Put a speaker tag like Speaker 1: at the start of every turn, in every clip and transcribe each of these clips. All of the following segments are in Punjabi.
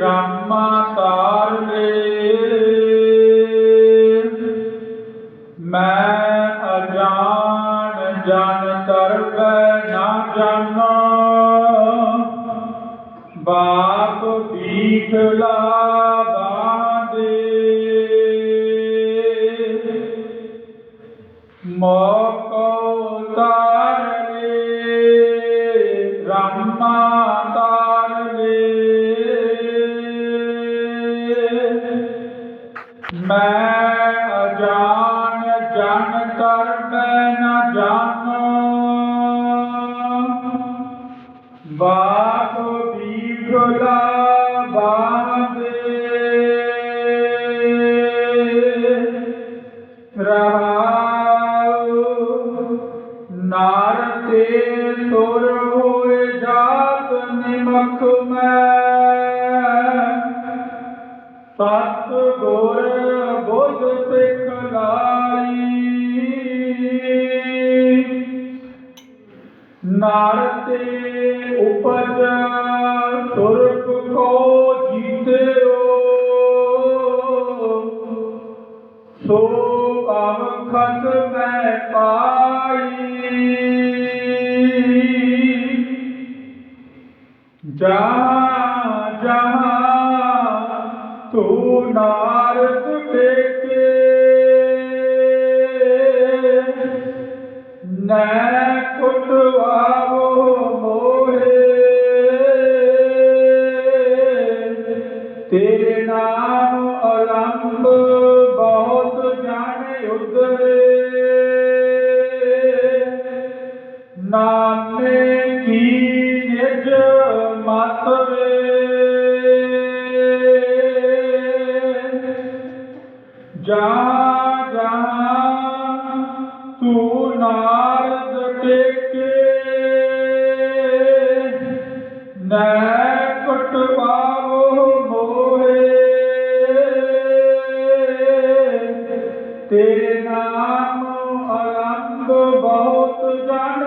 Speaker 1: ਬ੍ਰਹਮਾ ਤਾਰਲੇ ਮੈਂ ਅਜਾਨ ਜਨ ਤਰਬੈ ਨਾ ਜਾਣਾ। ਬਾਪ ਬੀਖਲਾ ਮੋਕੋ ਤਾਰੇ ਰਾਮਾ ਮੈਂ ਅਜਾਨ, ਜਨ ਕਰਬੈ ਨਾ ਜਾਣੋ। ਬਾਪ ਬੀਠਲਾ ਬਾਂਦੇ। ਰਹਾਉ, ਨਾਰ ਤੇ ਸੁਰ ਹੋਏ ਜਾਤ ਨਿਮਕ ਮੈਂ। ਸਤ ਗੁਰ ਨਾਰ ਤੇ ਉਪਜ ਸੁਰਗ ਕੋ ਜੀਤਿਓ। ਸੋ ਅਵਖਤ ਮੈਂ ਪਾਈ। ਜਾ ਜਹਾਂ ਤੂੰ ਨਾਰਦ ਟੇਕੇ ਨੈ ਨਾਮੇ ਕੀ ਨਿਜ ਮਤਵੇ ਜਾ ਜਾ, ਤੂੰ ਨਾਰਦ ਟੇਕੇ। ਨੈ ਕਟਵਾਵੋ ਮੋਹੇ। ਤੇਰੇ ਨਾਮ ਅਲੰਬ ਬਹੁਤ ਜਾਣੇ।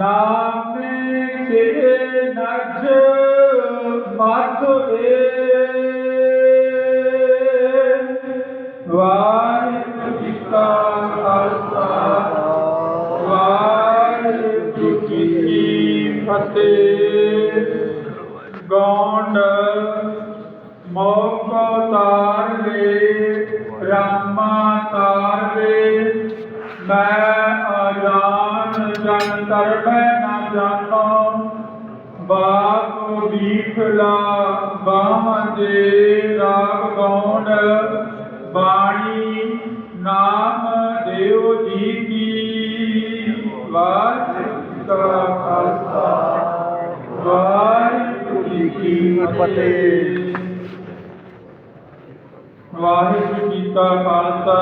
Speaker 1: ਨਾਮੇ ਕੇ ਨਜ ਮਤ ਏ ਵਾਹਿਗੁਰੂ ਜੀ ਕਾ ਖਾਲਸਾ ਵਾਹਿਗੁਰੂ ਜੀ ਕੀ ਫਤਿਹ ਗੌਂਡ ਮੋਕੋ ਤਾਰ ਲੈ ਰਾਮਾ ਤਾਰ ਲੈ ਮੈਂ ਅਜਾਨ ਜਨ ਤਰਬੈ ਨਾ ਜਾਣੋ ਬਾਪ ਬੀਖਲਾ ਬਾਹਦੇ ਰਾਗ ਗੌਂਡ ਬਾਣੀ ਨਾਮ ਦੇਵ ਜੀ ਕੀ ਵਾਹਿਗੁਰੂ ਜੀ ਕਾ ਖਾਲਸਾ ਵਾਹਿਗੁਰੂ ਜੀ ਕੀ ਫਤਿਹ ਵਾਹਿਗੁਰੂ ਜੀ ਕਾ ਖਾਲਸਾ